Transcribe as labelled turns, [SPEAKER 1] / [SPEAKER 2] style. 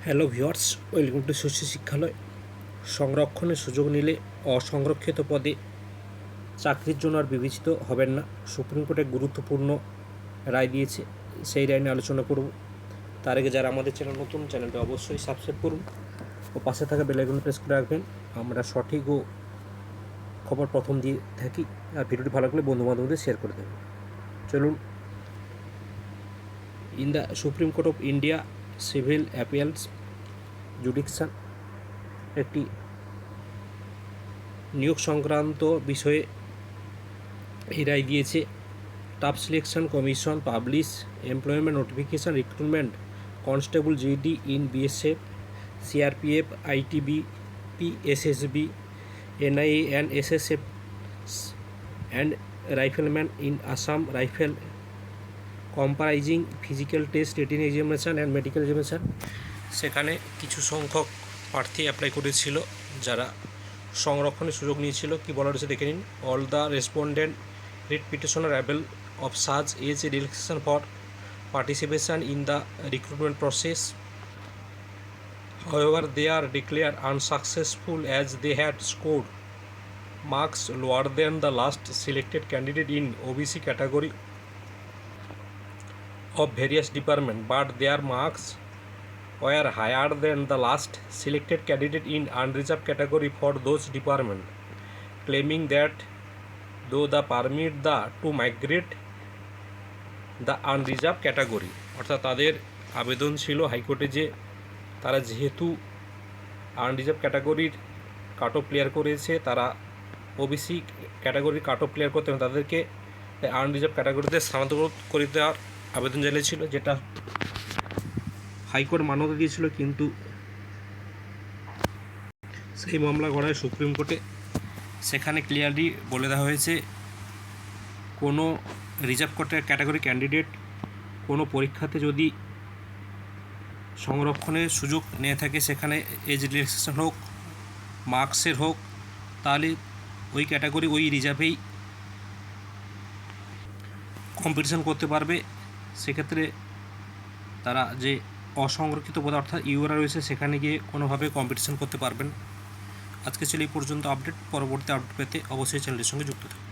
[SPEAKER 1] Hello viewers welcome to শস্য শিক্ষালয় সংরক্ষণের সুযোগ নিলে অসংরক্ষিত পদে চাকরির জন্য আর বিবেচিত হবেন না সুপ্রিম কোর্টে গুরুত্বপূর্ণ রায় দিয়েছে সেই রায় নিয়ে আলোচনা করব তার আগে যারা আমাদের চ্যানেল নতুন চ্যানেলটা অবশ্যই সাবস্ক্রাইব করুন ও পাশে থাকা বেলাইকন প্রেস করে রাখবেন আমরা সঠিক ও খবর প্রথম দিয়ে থাকি আর ভিডিওটি ভালো লাগলে বন্ধু বান্ধবদের শেয়ার করে দেবেন চলুন in the Supreme Court of India civil appeals jurisdiction, একটি নিয়োগ সংক্রান্ত বিষয়ে এই রায় দিয়েছে। Staff Selection Commission publish employment notification recruitment constable GD in BSF, CRPF, ITB, PSSB, NIA and SSF and rifleman in Assam rifle comprising physical test written examination and medical examination সেখানে কিছু সংখ্যক প্রার্থী অ্যাপ্লাই করেছিল, যারা সংরক্ষণের সুযোগ নিয়েছিল। কি বলা রয়েছে দেখে নিন। All the respondent writ petitioner Abel of such age a relaxation for participation in the recruitment process however, they are declared unsuccessful as they had scored marks lower than the last selected candidate in OBC category of various department but their marks were higher than the last selected candidate in unreserved category for those department claiming that though the permit the to migrate the unreserved category অর্থাৎ তাদের আবেদন ছিল হাইকোর্টে যে তারা যেহেতু unreserved ক্যাটাগরির cut off clear করেছে তারা ওবিসি ক্যাটাগরির কাট অফ ক্লিয়ার করতে তাদেরকে আনরিজার্ভ ক্যাটাগরিতে স্থানান্তর করে দেওয়ার আবেদন জানিয়েছিল, যেটা হাইকোর্ট মান্যতা দিয়েছিল, কিন্তু সেই মামলা গড়ায় সুপ্রিম কোর্টে সেখানে ক্লিয়ারলি বলে দেওয়া হয়েছে, কোনো রিজার্ভ কোর্টের ক্যাটাগরি ক্যান্ডিডেট কোনো পরীক্ষাতে যদি সংরক্ষণের সুযোগ নিয়ে থাকে, সেখানে এজ রিল্যাক্সেশন হোক, মার্কসের হোক, তাহলে ওই ক্যাটাগরি ওই রিজার্ভেই কম্পিটিশন করতে পারবে। সেক্ষেত্রে তারা যে অসংরক্ষিত পদার্থ ইউরা রয়েছে, সেখানে গিয়ে কোনোভাবে কম্পিটিশন করতে পারবেন। আজকে ছিল এই পর্যন্ত আপডেট পরবর্তী আপডেট পেতে অবশ্যই চ্যানেলের সঙ্গে যুক্ত থাকুন।